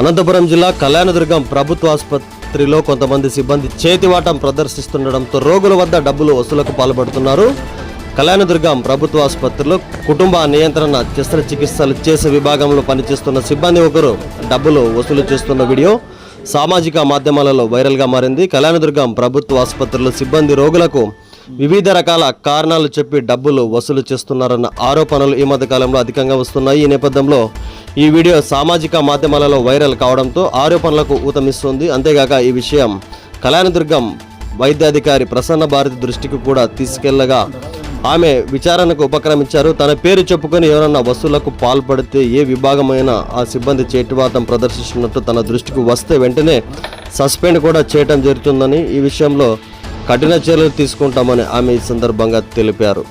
అనంతపురం జిల్లా కళ్యాణదుర్గం ప్రభుత్వ ఆసుపత్రిలో కొంతమంది సిబ్బంది చేతివాటం ప్రదర్శిస్తుండడంతో రోగుల వద్ద డబ్బులు వసూలకు పాల్పడుతున్నారు. కళ్యాణదుర్గం ప్రభుత్వ ఆసుపత్రిలో కుటుంబ నియంత్రణ శస్త్రచికిత్సలు చేసే విభాగంలో పనిచేస్తున్న సిబ్బంది ఒకరు డబ్బులు వసూలు చేస్తున్న వీడియో సామాజిక మాధ్యమాలలో వైరల్గా మారింది. కళ్యాణదుర్గం ప్రభుత్వ ఆసుపత్రిలో సిబ్బంది రోగులకు వివిధ రకాల కారణాలు చెప్పి డబ్బులు వసూలు చేస్తున్నారన్న ఆరోపణలు ఈ మధ్యకాలంలో అధికంగా వస్తున్నాయి. ఈ నేపథ్యంలో ఈ వీడియో సామాజిక మాధ్యమాలలో వైరల్ కావడంతో ఆరోపణలకు ఊతమిస్తుంది. అంతేగాక ఈ విషయం కళ్యాణదుర్గం వైద్యాధికారి ప్రసన్న భారతి దృష్టికి కూడా తీసుకెళ్ళగా ఆమె విచారణకు ఉపక్రమించారు. తన పేరు చెప్పుకొని ఎవరన్నా వసూలకు పాల్పడితే ఏ విభాగమైన ఆ సిబ్బంది చేటువాతం ప్రదర్శిస్తున్నట్టు తన దృష్టికి వస్తే వెంటనే సస్పెండ్ కూడా చేయటం జరుగుతుందని ఈ విషయంలో కఠిన చర్యలు తీసుకుంటామని ఆమె ఈ సందర్భంగా తెలిపారు.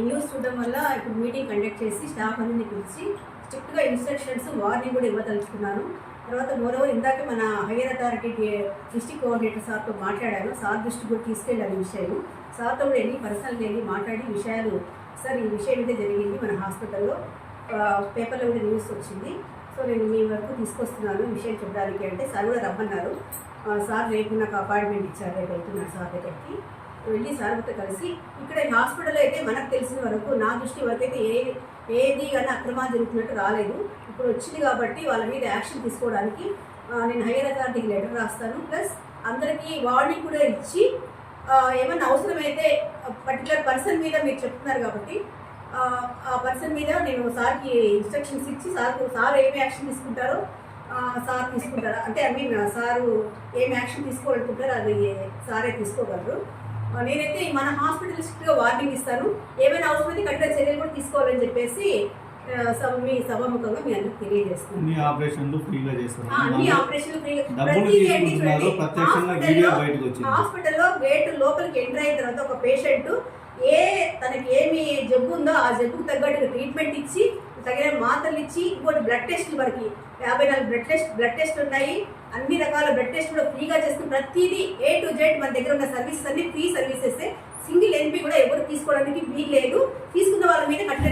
ఈ న్యూస్ చూడడం వల్ల ఇప్పుడు మీటింగ్ కండక్ట్ చేసి స్టాఫ్ అనేది పిలిచి స్ట్రిక్ట్గా ఇన్స్ట్రక్షన్స్ వార్నింగ్ కూడా ఇవ్వదలుచుకున్నాను. తర్వాత మోరోవర్ ఇందాక మన హైయర్ అథారిటీ డిస్టిక్ కోఆర్డినేటర్ సార్తో మాట్లాడాను. సార్ దృష్టి కూడా తీసుకెళ్ళాను ఈ విషయం సార్తో కూడా వెళ్ళి పర్సనల్గా వెళ్ళి మాట్లాడి విషయాలు సార్ ఈ విషయం ఇదే జరిగింది మన హాస్పిటల్లో పేపర్లో కూడా న్యూస్ వచ్చింది. సో నేను మీ వరకు తీసుకొస్తున్నాను ఈ విషయం చెప్పడానికి అంటే సార్ కూడా రమ్మన్నారు. సార్ రేపు నాకు అపాయింట్మెంట్ ఇచ్చారు రేపు వెళ్తున్నాను సార్ దగ్గరికి. వెళ్ళి సార్తో కలిసి ఇక్కడ హాస్పిటల్ అయితే మనకు తెలిసిన వరకు నా దృష్టి వరకు అయితే ఏ ఏది కానీ అక్రమాలు జరుగుతున్నట్టు రాలేదు. ఇప్పుడు వచ్చింది కాబట్టి వాళ్ళ మీద యాక్షన్ తీసుకోవడానికి నేను హైయర్ అథారిటీకి లెటర్ రాస్తాను. ప్లస్ అందరికీ వార్నింగ్ కూడా ఇచ్చి ఏమైనా ఏమన్నా అవసరమైతే పర్టికులర్ పర్సన్ మీద మీరు చెప్తున్నారు కాబట్టి ఆ, పర్సన్ మీద నేను సార్కి ఇన్స్ట్రక్షన్స్ ఇచ్చి సార్ సార్ ఏమి యాక్షన్ తీసుకుంటారో సార్ తీసుకుంటారా? అంటే ఐ మీన్ సారు ఏం యాక్షన్ తీసుకోవాలనుకుంటారో అది సారే తీసుకోగలరు. నేనైతే మన హాస్పిటల్ స్ట్రిక్ట్గా వార్నింగ్ ఇస్తాను. ఏమైనా అవసరమైతే కఠిన చర్యలు కూడా తీసుకోవాలని చెప్పేసి సభ- మీ సభాముఖంగా మీ అందరికి తెలియజేస్తున్నాను. అన్ని ఆపరేషన్లు ఫ్రీగా చేస్తారు. ఆ, అన్ని ఆపరేషన్లు ఫ్రీగా డబ్బులు ప్రతిదీ ఏంటి తీసుకుంటున్నారు చూడండి, ప్రత్యక్షంగా హాస్పిటల్లో- వీడియో బయటకు వచ్చింది. హాస్పిటల్లో గేట్ లోపలికి ఎంటర్ అయిన తర్వాత ఒక పేషెంట్ ఏ తనకి ఏమి జబ్బు ఉందో ఆ జబ్బుకు తగ్గట్టు ట్రీట్మెంట్ ఇచ్చి తగిన మాత్రలు ఇచ్చి ఇంకోటి బ్లడ్ టెస్ట్ వరకు యాభై నాలుగు బ్లడ్ టెస్ట్ బ్లడ్ టెస్ట్ ఉన్నాయి. అన్ని రకాల బ్లడ్ టెస్ట్ కూడా ఫ్రీగా చేస్తున్న ప్రతిదీ ఏ టు జెడ్ మన దగ్గర ఉన్న సర్వీసెస్ అన్ని ఫ్రీ సర్వీసెస్ సింగిల్ ఎన్పి కూడా ఎవరు తీసుకోవడానికి వీలు లేదు. తీసుకున్న వాళ్ళ మీద కఠిన